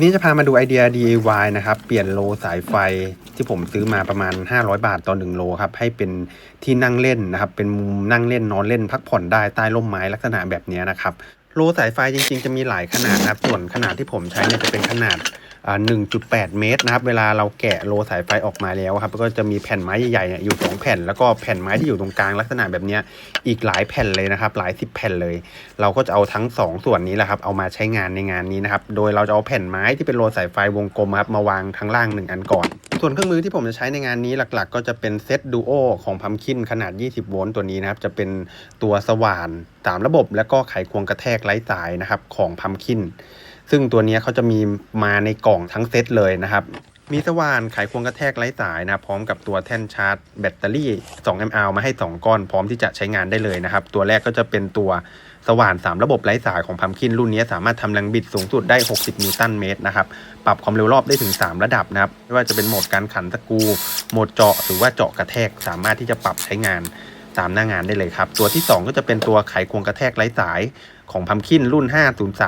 ลิปนี้จะพามาดูไอเดีย DIY นะครับ เปลี่ยนโลสายไฟที่ผมซื้อมาประมาณ 500 บาทต่อ1โลครับ ให้เป็นที่นั่งเล่นนะครับ เป็นมุมนั่งเล่นนอนเล่นพักผ่อนได้ใต้ร่มไม้ลักษณะแบบนี้นะครับ โลสายไฟจริงๆ จะมีหลายขนาดนะครับ ส่วนขนาดที่ผมใช้เนี่ยจะเป็นขนาด 1.8 เมตรนะครับ เวลาเราแกะโลสายไฟออกมาแล้วครับ ก็จะมีแผ่นไม้ใหญ่ๆอยู่สองแผ่น แล้วก็แผ่นไม้ที่อยู่ตรงกลางลักษณะแบบนี้อีกหลายแผ่นเลยนะครับ หลายสิบแผ่นเลย เราก็จะเอาทั้ง 2 ส่วนนี้แหละครับ เอามาใช้งานในงานนี้นะครับ โดยเราจะเอาแผ่นไม้ที่เป็นโลสายไฟวงกลมครับมาวางทั้งล่าง1อันก่อน ส่วนเครื่องมือที่ผมจะใช้ในงานนี้หลักๆ ก็จะเป็นเซตดูโอของพัมคินขนาด 20 โวลต์ตัวนี้นะครับ จะเป็นตัวสว่านตามระบบ แล้วก็ไขควงกระแทกไร้สายนะครับของพัมคิน ซึ่งตัวนี้เขาจะมีมาในกล่องทั้งเซตเลยนะครับ มีสว่านไขควงกระแทกไร้สายนะพร้อมกับตัวแท่นชาร์จแบตเตอรี่ 2 mAh มาให้ 2 ก้อน พร้อมที่จะใช้งานได้เลยนะครับ ตัวแรกก็จะเป็นตัวสว่าน 3 ระบบไร้สายของพัมคินรุ่นนี้สามารถทำแรงบิดสูงสุดได้ 60 นิวตันเมตรนะครับ ปรับความเร็วรอบได้ถึง 3 ระดับนะครับ ไม่ว่าจะเป็นโหมดการขันสกรูโหมดเจาะหรือว่าเจาะกระแทก สามารถที่จะปรับใช้งานตามหน้างานได้เลยครับ ตัวที่ 2 ก็จะเป็นตัวไขควงกระแทกไร้สาย ของพัมคินรุ่น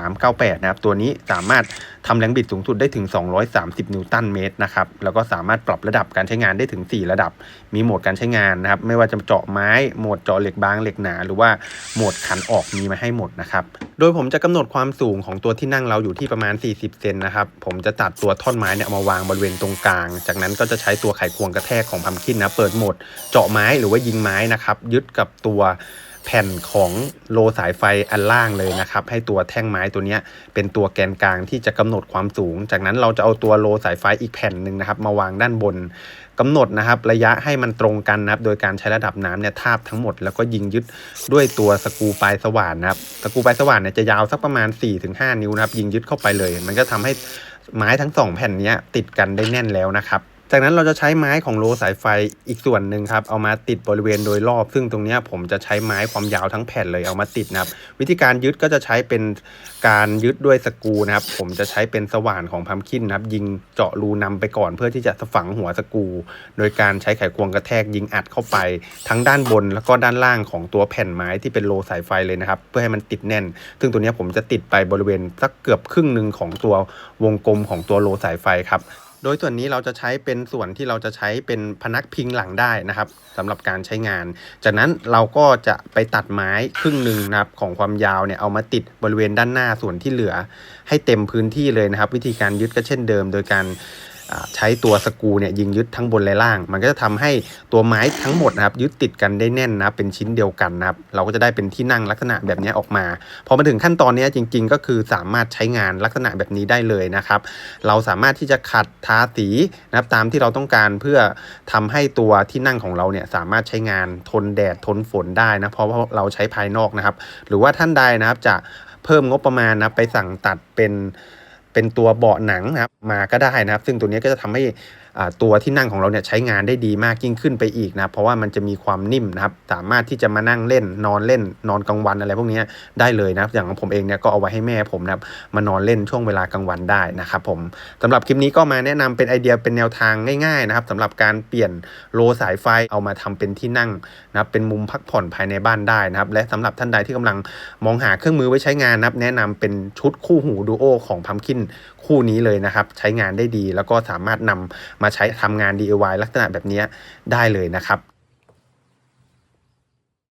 50398 นะครับ ตัวนี้สามารถทำแรงบิดสูงสุดได้ถึง 230 นิวตันเมตรนะครับ แล้วก็สามารถปรับระดับการใช้งานได้ถึง 4 ระดับ มีโหมดการใช้งานนะครับ ไม่ว่าจะเจาะไม้ โหมดเจาะเหล็กบาง เหล็กหนา หรือว่าโหมดขันออกมีมาให้หมดนะครับ โดยผมจะกำหนดความสูงของตัวที่นั่งเราอยู่ที่ประมาณ 40 เซนนะครับ ผมจะตัดตัวท่อนไม้เนี่ยมาวางบริเวณตรงกลาง จากนั้นก็จะใช้ตัวไขควงกระแทกของพัมคินนะ เปิดโหมดเจาะไม้หรือว่ายิงไม้นะครับ ยึดกับตัว แผ่นของโลสายไฟอันล่างเลยนะครับ ให้ตัวแท่งไม้ตัวนี้เป็นตัวแกนกลางที่จะกำหนดความสูง จากนั้นเราจะเอาตัวโลสายไฟอีกแผ่นหนึ่งนะครับ มาวางด้านบนกำหนดนะครับ ระยะให้มันตรงกันนะครับ โดยการใช้ระดับน้ำเนี่ยทาบทั้งหมดแล้วก็ยิงยึดด้วยตัวสกูปลายสว่านนะครับสกูปลายสว่านเนี่ยจะยาวสักประมาณ 4-5 นิ้วนะครับ ยิงยึดเข้าไปเลย มันก็ทำให้ไม้ทั้งสองแผ่นนี้ติดกันได้แน่นแล้วนะครับ จากนั้นเราจะใช้ไม้ของโลสายไฟอีกส่วนหนึ่งครับเอามาติดบริเวณโดยรอบ ซึ่งตรงนี้ผมจะใช้ไม้ความยาวทั้งแผ่นเลยเอามาติดนะครับ วิธีการยึดก็จะใช้เป็นการยึดด้วยสกูนะครับ ผมจะใช้เป็นสว่านของพัมคินนะครับ ยิงเจาะรูนำไปก่อนเพื่อที่จะฝังหัวสกู โดยการใช้ไขควงกระแทกยิงอัดเข้าไป ทั้งด้านบนแล้วก็ด้านล่างของตัวแผ่นไม้ที่เป็นโลสายไฟเลยนะครับ เพื่อให้มันติดแน่น ซึ่งตัวนี้ผมจะติดไปบริเวณสักเกือบครึ่งหนึ่งของตัววงกลมของตัวโลสายไฟครับ โดยส่วนนี้เราจะใช้เป็นส่วนที่เราจะใช้เป็นพนักพิงหลังได้นะครับสำหรับการใช้งาน จากนั้นเราก็จะไปตัดไม้ครึ่งหนึ่งนะครับของความยาวเนี่ยเอามาติดบริเวณด้านหน้าส่วนที่เหลือ ให้เต็มพื้นที่เลยนะครับ วิธีการยึดก็เช่นเดิม โดยการ ใช้ตัวสกูเนี่ยยิงยึดทั้งบนและล่าง มันก็จะทำให้ตัวไม้ทั้งหมดนะครับยึดติดกันได้แน่นนะเป็นชิ้นเดียวกันนะครับเราก็จะได้เป็นที่นั่งลักษณะแบบนี้ออกมา พอมาถึงขั้นตอนนี้จริง ๆ ก็คือสามารถใช้งานลักษณะแบบนี้ได้เลยนะครับ เราสามารถที่จะขัดทาสีนะครับตามที่เราต้องการเพื่อทำให้ตัวที่นั่งของเราเนี่ยสามารถใช้งานทนแดดทนฝนได้นะเพราะว่าเราใช้ภายนอกนะครับ หรือว่าท่านใดนะครับจะเพิ่มงบประมาณนะไปสั่งตัดเป็น เป็นตัวเบาะหนังนะครับมาก็ได้นะครับ ซึ่งตัวนี้ก็จะทำให้อ่าตัวที่นั่งของเราเนี่ยใช้งานได้ดีมากยิ่งขึ้นไปอีกนะเพราะว่ามันจะมีความนิ่มนะครับสามารถที่จะมานั่งเล่นนอนเล่นนอนกลางวันอะไรพวกนี้ได้เลยนะอย่างของผมเองเนี่ยก็เอาไว้ให้แม่ผมนะครับมานอนเล่นช่วงเวลากลางวันได้นะครับผมสำหรับคลิปนี้ก็มาแนะนำเป็นไอเดียเป็นแนวทางง่ายๆนะครับสำหรับการเปลี่ยนโลสายไฟเอามาทำเป็นที่นั่งนะครับเป็นมุมพักผ่อนภายในบ้านได้นะครับและสำหรับท่านใดที่กำลังมองหาเครื่องมือไว้ใช้งานนะครับแนะนำเป็นชุดคู่หูดูโอของพัมคินคู่นี้เลยนะครับ ใช้งานได้ดี แล้วก็สามารถนำมาใช้ทำงาน DIY ลักษณะแบบนี้ได้เลยนะครับ